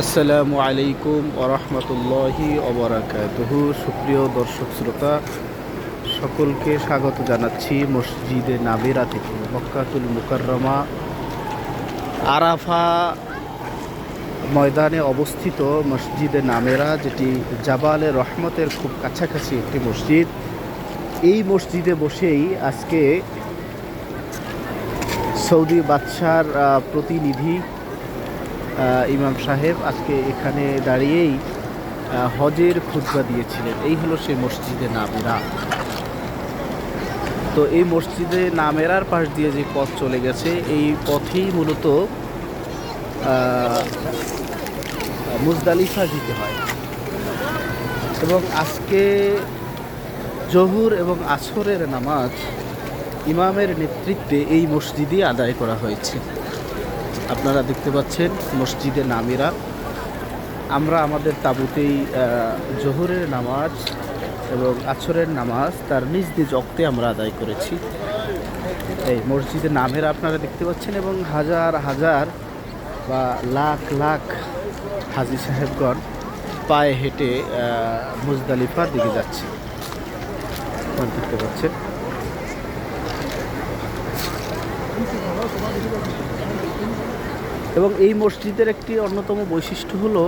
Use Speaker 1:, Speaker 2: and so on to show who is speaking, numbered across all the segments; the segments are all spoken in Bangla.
Speaker 1: আসসালামু আলাইকুম ওরহমতুল্লাহি অবরাকাতুহু সুপ্রিয় দর্শক শ্রোতা, সকলকে স্বাগত জানাচ্ছি মসজিদে নাবেরা থেকে, মক্কাতুল মুকাররমা, আরাফা ময়দানে অবস্থিত মসজিদে নামেরা, যেটি জাবালে রহমতের খুব কাছাকাছি একটি মসজিদ। এই মসজিদে বসেই আজকে সৌদি বাদশার প্রতিনিধি ইমাম সাহেব আজকে এখানে দাঁড়িয়েই হজের খুতবা দিয়েছিলেন। এই হলো সেই মসজিদে নামেরা। তো এই মসজিদে নামেরার পাশ দিয়ে যে পথ চলে গেছে, এই পথেই মূলত মুজদালিফা যেতে হয়। এবং আজকে জহুর এবং আসরের নামাজ ইমামের নেতৃত্বে এই মসজিদে আদায় করা হয়েছে। আপনারা দেখতে পাচ্ছেন মসজিদে নামিরা। আমরা আমাদের তাবুতেই জোহরের নামাজ এবং আছরের নামাজ তার নিজ নিজ অক্তে আমরা আদায় করেছি। এই মসজিদে নামেরা আপনারা দেখতে পাচ্ছেন এবং হাজার হাজার বা লাখ লাখ হাজি সাহেবগণ পায়ে হেঁটে মুজদালিফার দিকে যাচ্ছে। দেখতে পাচ্ছেন। এবং এই মসজিদের একটি অন্যতম বৈশিষ্ট্য হলো,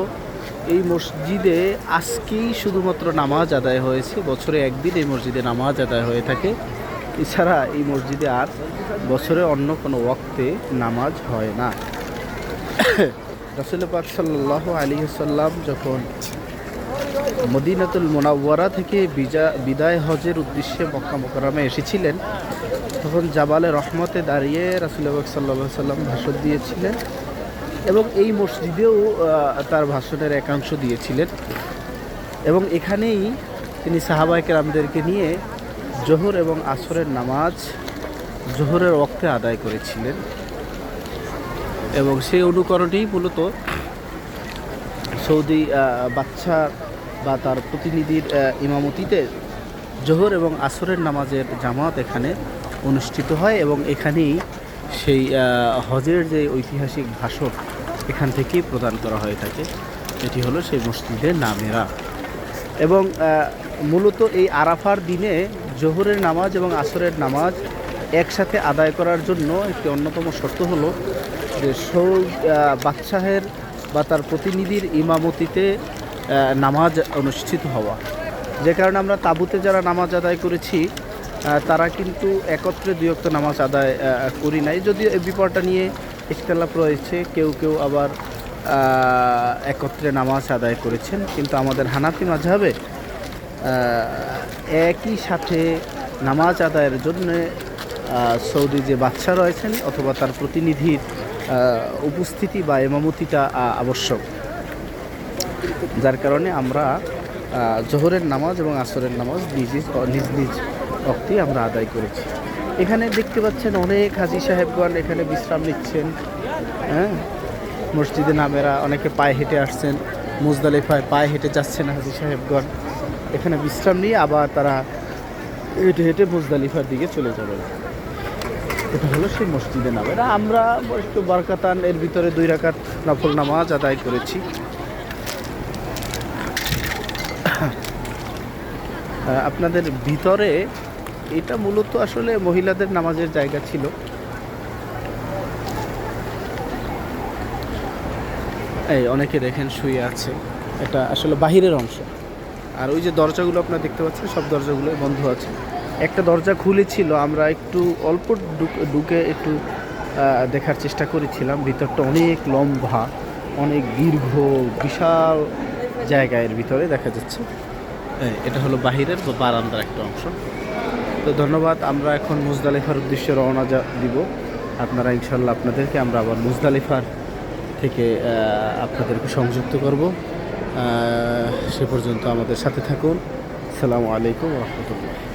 Speaker 1: এই মসজিদে আজকেই শুধুমাত্র নামাজ আদায় হয়েছে, বছরে একদিন এই মসজিদে নামাজ আদায় হয়ে থাকে। এছাড়া এই মসজিদে আর বছরে অন্য কোনো ওয়াক্তে নামাজ হয় না। রসুল পাক সাল্লাহ আলী সাল্লাম যখন মদিনাতুল মোনাওয়ারা থেকে বিজা, বিদায় হজের উদ্দেশ্যে মক্কা মোকারামে এসেছিলেন, তখন জাবালে রহমতে দাঁড়িয়ে রাসুল্লাহ সাল্লাহ সাল্লাম ভাষণ দিয়েছিলেন। এবং এই মসজিদেও তার ভাষণের একাংশ দিয়েছিলেন। এবং এখানেই তিনি সাহাবাই কেরামদেরকে নিয়ে জোহর এবং আসরের নামাজ জোহরের ওক্তে আদায় করেছিলেন। এবং সেই অনুকরণেই মূলত সৌদি বাচ্চা বা তার প্রতিনিধির ইমামতিতে জোহর এবং আসরের নামাজের জামাত এখানে অনুষ্ঠিত হয় এবং এখানেই সেই হজের যে ঐতিহাসিক ভাষণ এখান থেকেই প্রদান করা হয়ে থাকে এটি হলো সেই মসজিদের নামেরা। এবং মূলত এই আরাফার দিনে জোহরের নামাজ এবং আসরের নামাজ একসাথে আদায় করার জন্য একটি অন্যতম শর্ত হলো যে সৌ বাদশাহের বা তার প্রতিনিধির ইমামতিতে নামাজ অনুষ্ঠিত হওয়া। যে কারণে আমরা তাঁবুতে যারা নামাজ আদায় করেছি তারা কিন্তু একত্রে দুই অক্ত নামাজ আদায় করি নাই। যদিও এই বিপদটা নিয়ে ইখতলাফ রয়েছে, কেউ কেউ আবার একত্রে নামাজ আদায় করেছেন। কিন্তু আমাদের হানাফি মাঝাবে একই সাথে নামাজ আদায়ের জন্য সৌদি যে বাচ্চা রয়েছেন অথবা তার প্রতিনিধির উপস্থিতি বা এমামতিটা আবশ্যক। যার কারণে আমরা জোহরের নামাজ এবং আসরের নামাজ নিজ নিজ নিজ অক্তি আমরা আদায় করেছি। এখানে দেখতে পাচ্ছেন অনেক হাজি সাহেবগণ এখানে বিশ্রাম নিচ্ছেন। হ্যাঁ? মসজিদে নামেরা অনেকে পায়ে হেঁটে আসছেন, মুজদালিফায় পায়ে হেঁটে যাচ্ছেন হাজি সাহেবগণ। এখানে বিশ্রাম নিয়ে আবার তারা হেঁটে হেঁটে মুজদালিফার দিকে চলে যাবেন। এটা হলো সেই মসজিদে নামেরা। আমরা একটু বারকাতান এর ভিতরে দুই রাকাত নফল নামাজ আদায় করেছি। আপনাদের ভিতরে এটা মূলত আসলে মহিলাদের নামাজের জায়গা ছিল। এই অনেকে দেখেন শুয়ে আছে। এটা আসলে বাহিরের অংশ। আর ওই যে দরজাগুলো আপনারা দেখতে পাচ্ছেন, সব দরজাগুলোই বন্ধ আছে। একটা দরজা খুলেছিল, আমরা একটু অল্প ঢুক- একটু দেখার চেষ্টা করেছিলাম। ভিতরটা অনেক লম্বা, অনেক দীর্ঘ, বিশাল জায়গা এর ভিতরে দেখা যাচ্ছে। এটা হলো বাহিরের বারান্দার একটা অংশ। তো ধন্যবাদ, আমরা এখন মুজদালিফার উদ্দেশ্যে রওনা যা দিব। আপনারা ইনশাল্লাহ আপনাদেরকে আমরা আবার মুজদালিফার থেকে আপনাদেরকে সংযুক্ত করব। সে পর্যন্ত আমাদের সাথে থাকুন। সালামু আলাইকুম রহমতুল্লাহ।